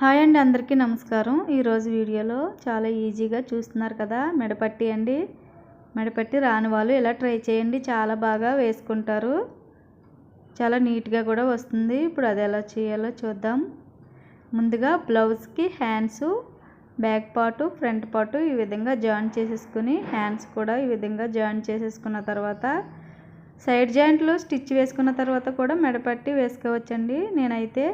Hi అండి అందరికీ నమస్కారం. ఈరోజు వీడియోలో చాలా ఈజీగా చూస్తున్నారు కదా మెడపట్టి అండి. మెడపట్టి రాని వాళ్ళు ఇలా ట్రై చేయండి. చాలా బాగా వేసుకుంటారు. చాలా నీట్గా కూడా వస్తుంది. ఇప్పుడు అది ఎలా చేయాలో చూద్దాం. ముందుగా బ్లౌజ్కి hands back part front part ఈ విధంగా జాయిన్ చేసేసుకుని హ్యాండ్స్ కూడా ఈ విధంగా జాయిన్ చేసేసుకున్న తర్వాత సైడ్ జాయింట్లు స్టిచ్ వేసుకున్న తర్వాత కూడా మెడపట్టి వేసుకోవచ్చండి. నేనైతే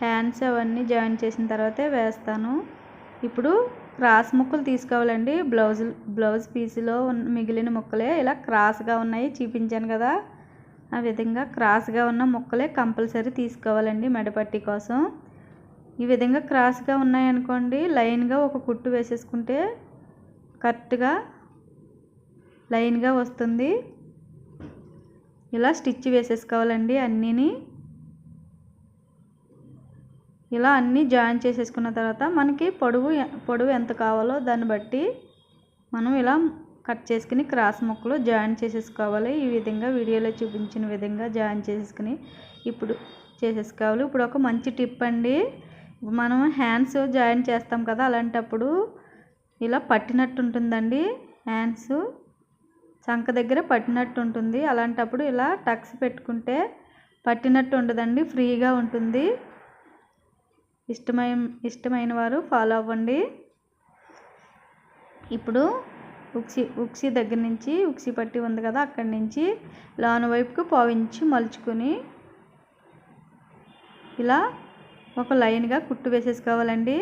హ్యాండ్స్ అవన్నీ జాయిన్ చేసిన తర్వాతే వేస్తాను. ఇప్పుడు క్రాస్ ముక్కలు తీసుకోవాలండి. బ్లౌజ్ బ్లౌజ్ పీసులో మిగిలిన ముక్కలే ఇలా క్రాస్గా ఉన్నాయి. చూపించాను కదా. ఆ విధంగా క్రాస్గా ఉన్న ముక్కలే కంపల్సరీ తీసుకోవాలండి మెడపట్టి కోసం. ఈ విధంగా క్రాస్గా ఉన్నాయనుకోండి లైన్గా ఒక కుట్టు వేసేసుకుంటే కరెక్ట్గా లైన్గా వస్తుంది. ఇలా స్టిచ్ వేసేసుకోవాలండి అన్నీని. ఇలా అన్నీ జాయిన్ చేసేసుకున్న తర్వాత మనకి పొడవు పొడవు ఎంత కావాలో దాన్ని బట్టి మనం ఇలా కట్ చేసుకుని క్రాస్ ముక్కలు జాయిన్ చేసేసుకోవాలి. ఈ విధంగా వీడియోలో చూపించిన విధంగా జాయిన్ చేసేసుకుని ఇప్పుడు చేసేసుకోవాలి. ఇప్పుడు ఒక మంచి టిప్ అండి. మనం హ్యాండ్స్ జాయిన్ చేస్తాం కదా అలాంటప్పుడు ఇలా పట్టినట్టు ఉంటుందండి. హ్యాండ్స్ చంక దగ్గర పట్టినట్టు ఉంటుంది. అలాంటప్పుడు ఇలా టక్స్ పెట్టుకుంటే పట్టినట్టు ఉండదండి. ఫ్రీగా ఉంటుంది. ఇష్టమైన ఇష్టమైన వారు ఫాలో అవ్వండి. ఇప్పుడు ఉక్సి ఉక్సి దగ్గర నుంచి ఉక్సి పట్టి ఉంది కదా అక్కడి నుంచి లాన్ వైపుకు పావించి మలుచుకొని ఇలా ఒక లైన్గా కుట్టు వేసేసుకోవాలండి.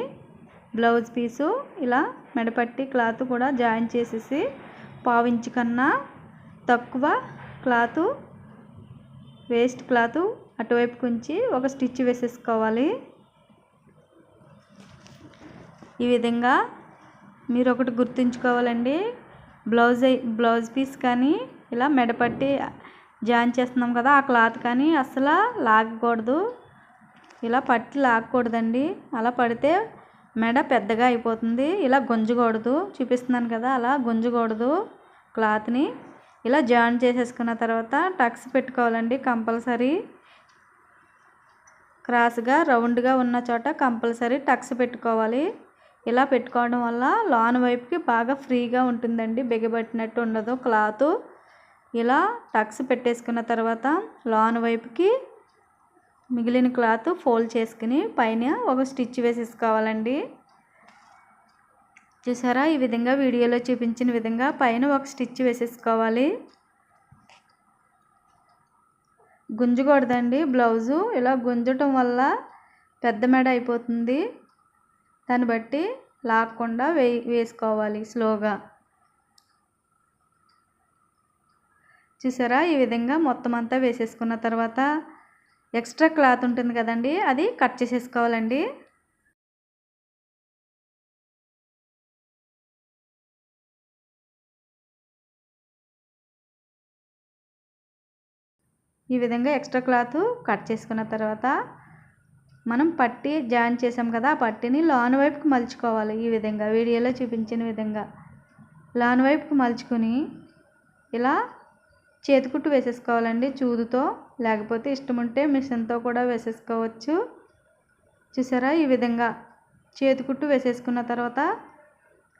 బ్లౌజ్ పీసు ఇలా మెడపట్టి క్లాత్ కూడా జాయిన్ చేసేసి పావించి కన్నా తక్కువ క్లాతు వేస్ట్ క్లాతు అటువైపు ఉంచి ఒక స్టిచ్ వేసేసుకోవాలి. ఈ విధంగా మీరు ఒకటి గుర్తుంచుకోవాలండి. బ్లౌజ్ బ్లౌజ్ పీస్ కానీ ఇలా మెడపట్టి జాయిన్ చేస్తున్నాం కదా ఆ క్లాత్ కానీ అసలు లాగకూడదు. ఇలా పట్టి లాగకూడదండి. అలా పడితే మెడ పెద్దగా అయిపోతుంది. ఇలా గుంజకూడదు. చూపిస్తున్నాను కదా అలా గుంజకూడదు క్లాత్ని. ఇలా జాయిన్ చేసేసుకున్న తర్వాత టక్స్ పెట్టుకోవాలండి కంపల్సరీ. క్రాస్గా రౌండ్గా ఉన్న చోట కంపల్సరీ టక్స్ పెట్టుకోవాలి. ఇలా పెట్టుకోవడం వల్ల లాన్ వైపుకి బాగా ఫ్రీగా ఉంటుందండి. బిగబట్టినట్టు ఉండదు. క్లాత్ ఇలా టక్స్ పెట్టేసుకున్న తర్వాత లాన్ వైపుకి మిగిలిన క్లాత్ ఫోల్డ్ చేసుకుని పైన ఒక స్టిచ్ వేసేసుకోవాలండి. చూసారా? ఈ విధంగా వీడియోలో చూపించిన విధంగా పైన ఒక స్టిచ్ వేసేసుకోవాలి. గుంజకూడదండి. బ్లౌజు ఇలా గుంజటం వల్ల పెద్ద మెడ అయిపోతుంది. దాన్ని బట్టి లాక్కుండా వే వేసుకోవాలి స్లోగా. చూసారా? ఈ విధంగా మొత్తం అంతా వేసేసుకున్న తర్వాత ఎక్స్ట్రా క్లాత్ ఉంటుంది కదండి అది కట్ చేసేసుకోవాలండి. ఈ విధంగా ఎక్స్ట్రా క్లాత్ కట్ చేసుకున్న తర్వాత మనం పట్టి జాయిన్ చేసాం కదా ఆ పట్టిని లాన్ వైపుకి మలుచుకోవాలి ఈ విధంగా. వీడియోలో చూపించిన విధంగా. లాన్ వైపుకి మలుచుకుని ఇలా చేతికుట్టు వేసేసుకోవాలండి చూదుతో. లేకపోతే ఇష్టం ఉంటే మిషన్తో కూడా వేసేసుకోవచ్చు. చూసారా? ఈ విధంగా చేతికుట్టు వేసేసుకున్న తర్వాత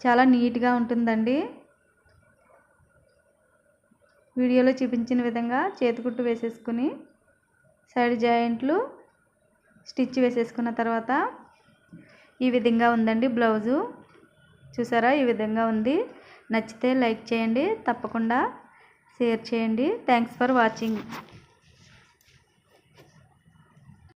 చాలా నీట్గా ఉంటుందండి. వీడియోలో చూపించిన విధంగా చేతికుట్టు వేసేసుకుని సైడ్ జాయింట్లు స్టిచ్ వేసేసుకున్న తర్వాత ఈ విధంగా ఉందండి బ్లౌజు. చూసారా? ఈ విధంగా ఉంది. నచ్చితే లైక్ చేయండి. తప్పకుండా షేర్ చేయండి. Thanks for watching.